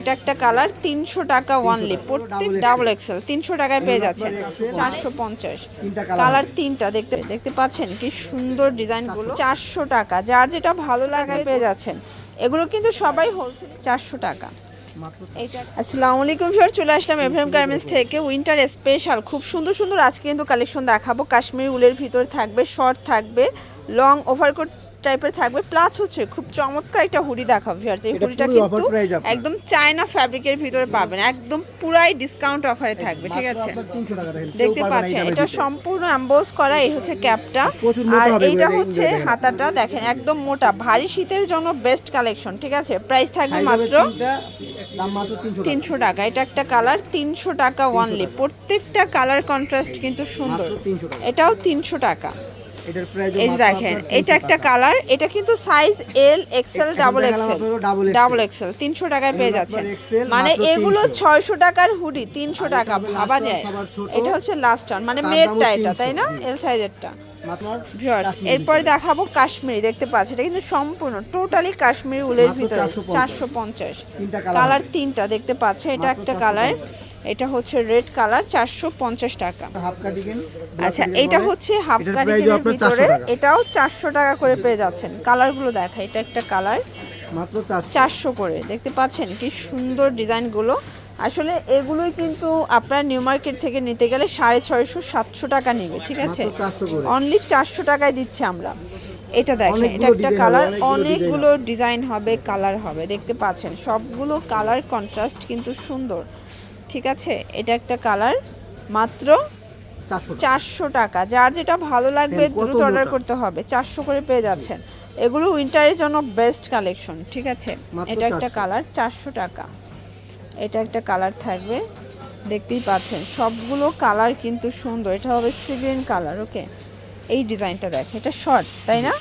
এটা একটা কালার তিনশো টাকা ওয়ানলি প্রত্যেক ডাবল এক্সেল তিনশো টাকায় পেয়ে যাচ্ছেন। চারশো পঞ্চাশ। কালার। তিনটা দেখতে দেখতে পাচ্ছেন কি সুন্দর ডিজাইনগুলো চারশো টাকা যার যেটা ভালো লাগায় পেয়ে যাচ্ছেন। এগুলো কিন্তু সবাই হোলসেল চারশো টাকা। আসসালামু আলাইকুম স্যার চলে আসলাম এফএম গার্মেন্টস থেকে। উইন্টার স্পেশাল খুব সুন্দর সুন্দর। আজকে কিন্তু কালেকশন দেখাবো। কাশ্মীর উলের ভিতর থাকবে শর্ট থাকবে লং ওভারকোট টাইপের থাকবে। প্লাস হচ্ছে খুব চমৎকার একটা হুডি দেখাবো ভিউয়ার্স এই হুডিটা কিন্তু। একদম চায়না ফ্যাব্রিকের ভিতরে পাবেন। একদম পুরাই ডিসকাউন্ট অফারে থাকবে ঠিক আছে? আপনার 300 টাকা দেখেন, কেউ দেখতে পাচ্ছেন এটা সম্পূর্ণ এমবোস করা এই হচ্ছে ক্যাপটা। আর এইটা হচ্ছে হাতাটা দেখেন একদম মোটা। ভারী শীতের জন্য বেস্ট কালেকশন ঠিক আছে? প্রাইস থাকবে মাত্র তিনটা, দাম মাত্র 300 টাকা। তিনশো টাকা। এটা একটা কালার তিনশো টাকা ওয়ানলি প্রত্যেকটা কালার কন্ট্রাস্ট কিন্তু সুন্দর। মাত্র 300 টাকা। এটাও তিনশো টাকা। এই দেখেন এটা একটা কালার এটা কিন্তু size L XL double XL double XL তিনশো টাকায় পেয়ে যাচ্ছেন। মানে এগুলো ছয়শো টাকার হুডি তিনশো টাকা ভাবা যায়। এটা হচ্ছে লাস্ট টান মানে মেয়েরটা এটা তাই না? এল সাইজেরটা এরপরে দেখাবো কাশ্মীরি দেখতে পাচ্ছি এটা কিন্তু সম্পূর্ণ টোটালি কাশ্মীরি উলের ভিতরে চারশো পঞ্চাশ। কালার তিনটা দেখতে পাচ্ছে এটা একটা কালার এটা হচ্ছে রেড কালার চারশো পঞ্চাশ টাকা। আচ্ছা এটা হচ্ছে হাফ 400 ভিতরে এটাও চারশো টাকা করে পেয়ে যাচ্ছেন। কালারগুলো দেখা এটা একটা কালার। চারশো। করে দেখতে পাচ্ছেন কি সুন্দর ডিজাইনগুলো। আসলে এগুলোই কিন্তু আপনার নিউ মার্কেট থেকে নিতে গেলে সাড়ে ছয়শো সাতশো টাকা নেবে ঠিক আছে? মাত্র 400 করে। অনলি চারশো টাকায় দিচ্ছি আমরা। এটা দেখেন এটা একটা কালার অনেকগুলো ডিজাইন হবে কালার হবে দেখতে পাচ্ছেন। সবগুলো কালার কন্ট্রাস্ট কিন্তু সুন্দর। ঠিক আছে? এটা একটা কালার মাত্র চারশো টাকা। যার যেটা ভালো লাগবে দ্রুত অর্ডার করতে হবে। চারশো করে পেয়ে যাচ্ছেন। এগুলো উইন্টারের জন্য বেস্ট কালেকশন ঠিক আছে? এটা একটা কালার চারশো টাকা। এটা একটা কালার থাকবে দেখতেই পাচ্ছেন। সবগুলো কালার কিন্তু সুন্দর। এটা হবে সিগ্রিন কালার ওকে এই ডিজাইনটা দেখ এটা শর্ট তাই না?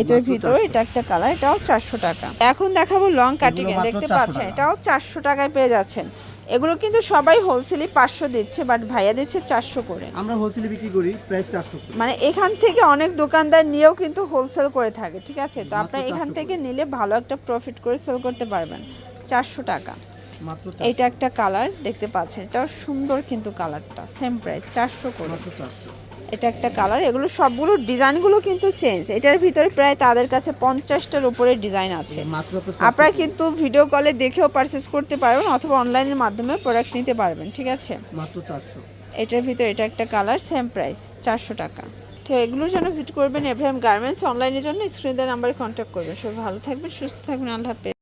এটার ভিতরে এটা একটা কালার এটাও চারশো টাকা। এখন দেখাবো লং কাটিং দেখতে পাচ্ছেন? এটাও চারশো টাকায় পেয়ে যাচ্ছেন। এগুলো কিন্তু সবাই হোলসেলে পাঁচশো দিচ্ছে বাট ভাইয়া দিচ্ছে চারশো করে। আমরা হোলসেলে বিক্রি করি প্রায় চারশো মানে এখান থেকে অনেক দোকানদার নিয়েও কিন্তু হোলসেল করে থাকে ঠিক আছে? তো আপনারা এখান থেকে নিলে ভালো একটা প্রফিট করে সেল করতে পারবেন চারশো টাকা। এটা একটা কালার দেখতে পাচ্ছেন এটাও সুন্দর কিন্তু কালারটা সেম প্রাইস চারশো করে। 400 এটা একটা কালার এগুলো সবগুলো ডিজাইনগুলো কিন্তু চেঞ্জ এটার ভিতরে প্রায় তাদের কাছে পঞ্চাশটার উপরে ডিজাইন আছে। মাত্র তো 400 আপনারা কিন্তু ভিডিও কলে দেখেও পারচেস করতে পারবেন অথবা অনলাইনের মাধ্যমে প্রোডাক্ট নিতে পারবেন ঠিক আছে? মাত্র 400 এটার ভিতরে এটা একটা কালার সেম প্রাইস চারশো টাকা। তো এগুলোর জন্য ভিজিট করবেন এভ্রাম গার্মেন্টস অনলাইনের জন্য স্ক্রিনের নাম্বারে কন্ট্যাক্ট করবেন। সব ভালো থাকবেন সুস্থ থাকবেন আল্লাহ হাফেজ।